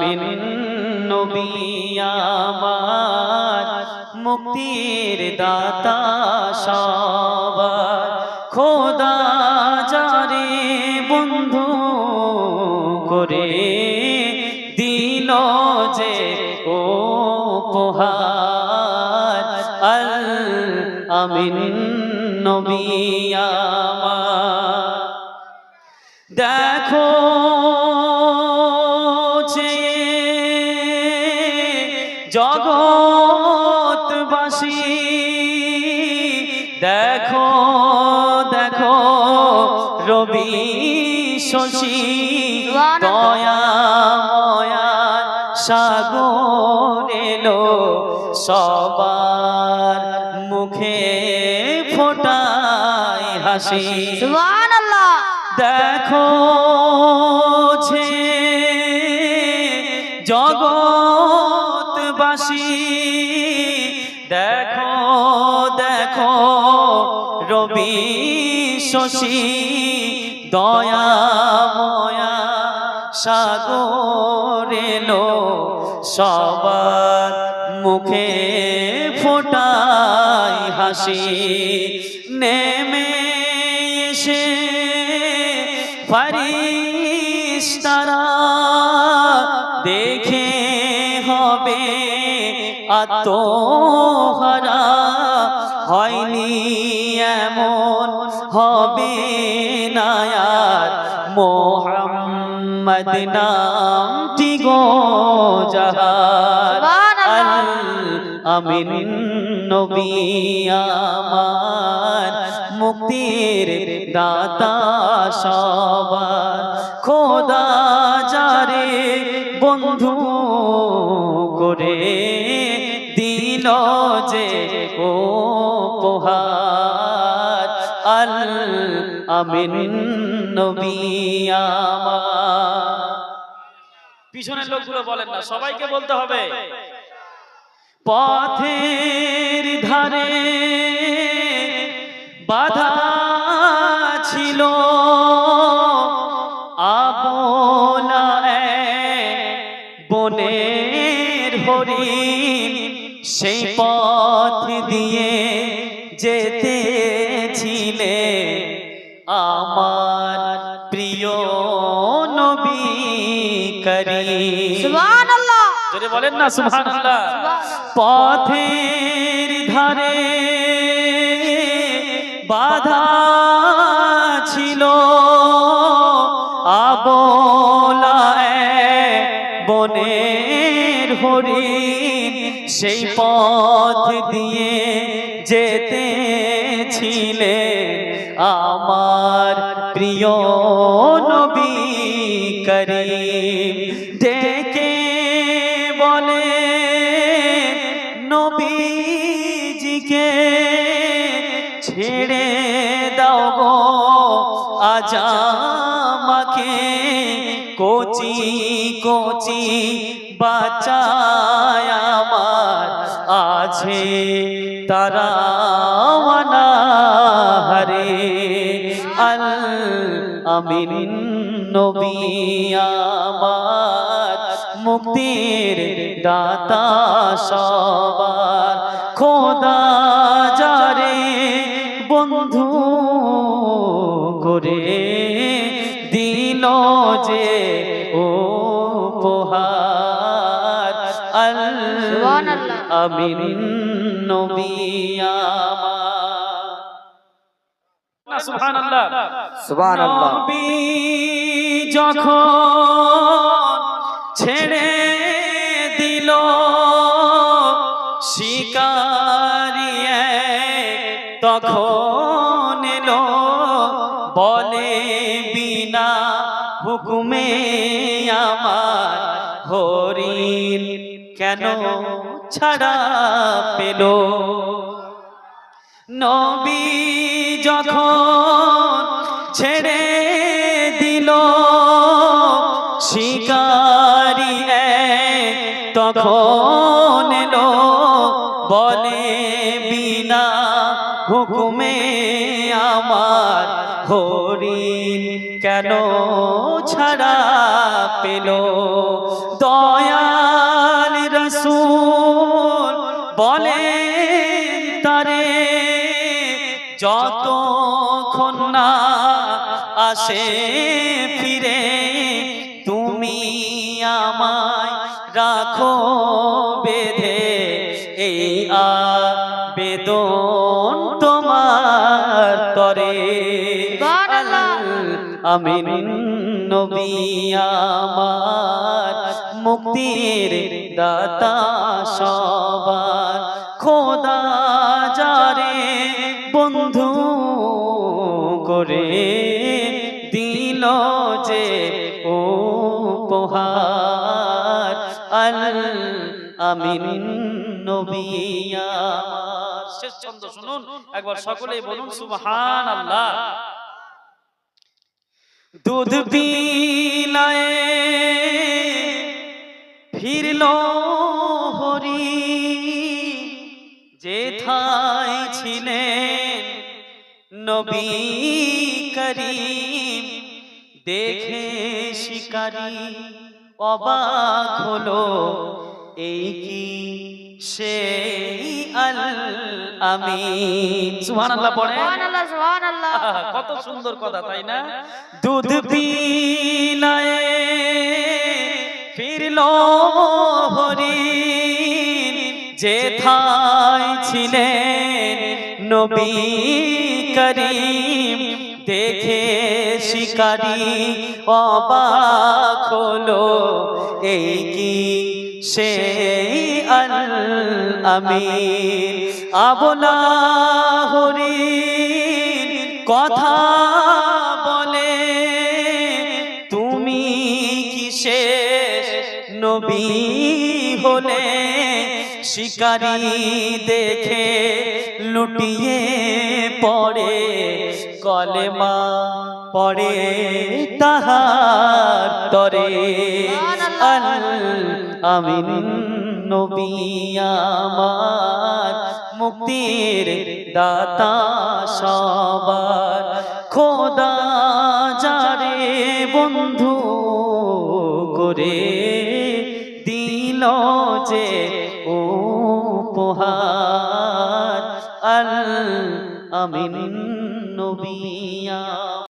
বিন নবী আমার, মুক্তির দাতা সবার। খোদা যারে বন্ধু করে দিল যে ও পোহার আল আমিন নবী আমার। জগৎবাসী। দেখো দেখো রবি শশী দয়া ময়া সাগর এলো। সবার মুখে ফোটাই হাসি। দেখো যে জগৎবাসী দেখো দেখো, রবি শশী, দয়া ময়া, সাগর এলো, সবার মুখে ফোটাই হাসি। নেমে এসে ফারিস্তারা দেখে হবে আত্মহারা। হয়নি এমন হবে না আর মোহাম্মদ নামটি গো জাহার আমিন নবী আমার। মুক্তির দাতা সবার। খোদা যে ও পোহার আল আমিন পিছনের লোকগুলো বলেন না, সবাইকে বলতে হবে। পথের ধারে বাধা ছিল। আপনা বনের সেই পথ দিয়ে যেতেছিলে। আমার প্রিয় নবী করিম। সুবহানাল্লাহ। জোরে বলেন না সুবহানাল্লাহ। পথের ধারে বাধা ছিল। আবলা বনের হরিণ সেই পথ দিয়ে যেতে ছিলে আমার প্রিয় নবী করিম। ডেকে বলে, নবীজিকে ছেড়ে দাও গো, আজ আমাকে কোচি কোচি বাঁচায় আমার আছে। তারা হরে আল আমিন নবী আমার মুক্তির দাতা সবার খোদা যারে বন্ধু করে দিল যে আমিন নবী আমার। সুবহানাল্লাহ। সুবহানাল্লাহ। নবী যখন ছেড়ে দিল শিকারি তখন এলো বলে বিনা হুকুমে আমার হরিণ কেন ছাড়া পেল। নবী যখন ছেড়ে দিল, শিকারি তখন এলো, বলে, বিনা হুকুমে আমার হরিণ কেন ছাড়া পেল? দয়াল রসুল বলে তারে যতক্ষণ না আসে ফিরে তুমি আমায় রাখো বেঁধে এই আবেদন তোমার তরে। আমিন নবী মুক্তির দাতা সবার। খোদা যারে বন্ধু করে দিল যে ও পোহার আল আমিন নবী শেষ ছন্দ শুনুন, একবার সকলেই বলুন সুবহান আল্লাহ দুধ বিলায়ে ফিরল হরি। যেথায় ছিলেন নবী করিম দেখে শিকারি অবাক হলো এই কি আল সুবহানাল্লাহ পড়ে সুবহানাল্লাহ সুবহানাল্লাহ। কত সুন্দর কথা তাই না? দুধ পিলায়ে ফিরল হরিণ যেথায় ছিলেন নবী করিম। দেখে শিকারি অবাক হলো এই কি সেই আমিন। আবলা হরিণ কথা বলে তুমি কি শেষ নবী হলে? শিকারি দেখে লুটিয়ে পড়ে কলেমা পড়ে তাহার তরে। আল আমিন নবী আমার, মুক্তির দাতা সবার। খোদা যারে বন্ধু করে দিল যে ও পোহার আল আমিন নবিয়া